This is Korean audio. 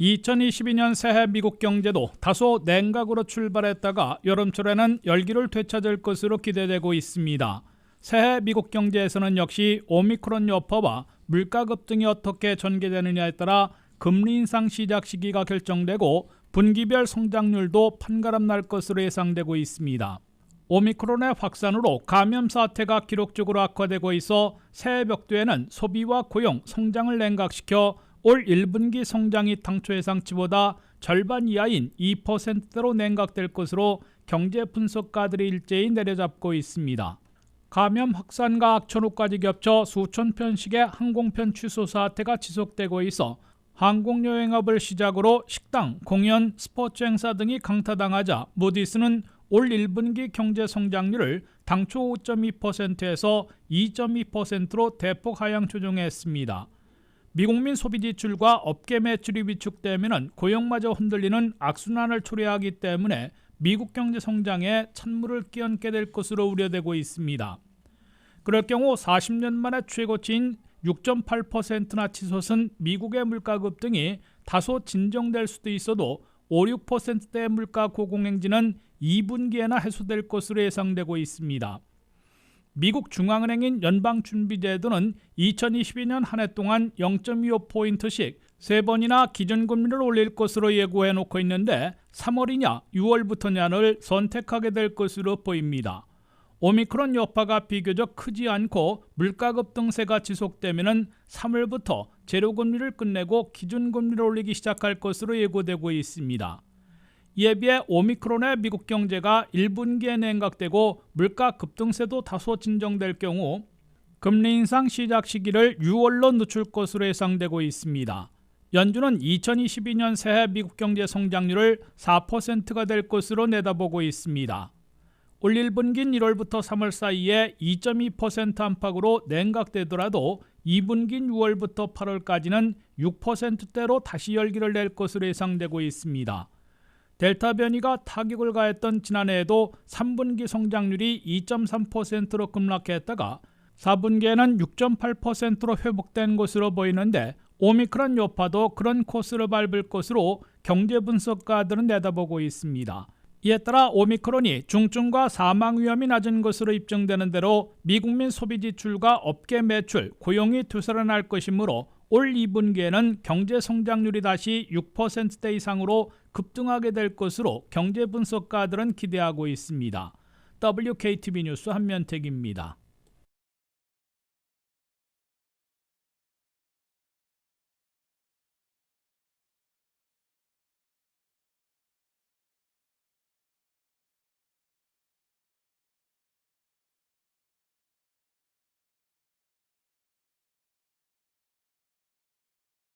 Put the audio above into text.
2022년 새해 미국 경제도 다소 냉각으로 출발했다가 여름철에는 열기를 되찾을 것으로 기대되고 있습니다. 새해 미국 경제에서는 역시 오미크론 여파와 물가 급등이 어떻게 전개되느냐에 따라 금리 인상 시작 시기가 결정되고 분기별 성장률도 판가름 날 것으로 예상되고 있습니다. 오미크론의 확산으로 감염 사태가 기록적으로 악화되고 있어 새해 벽두에는 소비와 고용, 성장을 냉각시켜 올 1분기 성장이 당초 예상치보다 절반 이하인 2%대로 냉각될 것으로 경제 분석가들이 일제히 내려잡고 있습니다. 감염 확산과 악천 후까지 겹쳐 수천 편씩의 항공편 취소 사태가 지속되고 있어 항공 여행업을 시작으로 식당, 공연, 스포츠 행사 등이 강타당하자 무디스는 올 1분기 경제 성장률을 당초 5.2%에서 2.2%로 대폭 하향 조정했습니다. 미국민 소비 지출과 업계 매출이 위축되면 고용마저 흔들리는 악순환을 초래하기 때문에 미국 경제 성장에 찬물을 끼얹게 될 것으로 우려되고 있습니다. 그럴 경우 40년 만에 최고치인 6.8%나 치솟은 미국의 물가 급등이 다소 진정될 수도 있어도 5, 6%대의 물가 고공행진은 2분기에나 해소될 것으로 예상되고 있습니다. 미국 중앙은행인 연방준비제도는 2022년 한 해 동안 0.25포인트씩 세 번이나 기준금리를 올릴 것으로 예고해 놓고 있는데 3월이냐 6월부터냐를 선택하게 될 것으로 보입니다. 오미크론 여파가 비교적 크지 않고 물가 급등세가 지속되면 3월부터 재료금리를 끝내고 기준금리를 올리기 시작할 것으로 예고되고 있습니다. 이에 비해 오미크론의 미국 경제가 1분기에 냉각되고 물가 급등세도 다소 진정될 경우 금리 인상 시작 시기를 6월로 늦출 것으로 예상되고 있습니다. 연준은 2022년 새해 미국 경제 성장률을 4%가 될 것으로 내다보고 있습니다. 올 1분기인 1월부터 3월 사이에 2.2% 안팎으로 냉각되더라도 2분기인 6월부터 8월까지는 6%대로 다시 열기를 낼 것으로 예상되고 있습니다. 델타 변이가 타격을 가했던 지난해에도 3분기 성장률이 2.3%로 급락했다가 4분기에는 6.8%로 회복된 것으로 보이는데 오미크론 여파도 그런 코스를 밟을 것으로 경제 분석가들은 내다보고 있습니다. 이에 따라 오미크론이 중증과 사망 위험이 낮은 것으로 입증되는 대로 미국민 소비 지출과 업계 매출, 고용이 되살아날 것이므로 올 2분기에는 경제 성장률이 다시 6%대 이상으로 급등하게 될 것으로 경제 분석가들은 기대하고 있습니다. WKTV 뉴스 한면택입니다.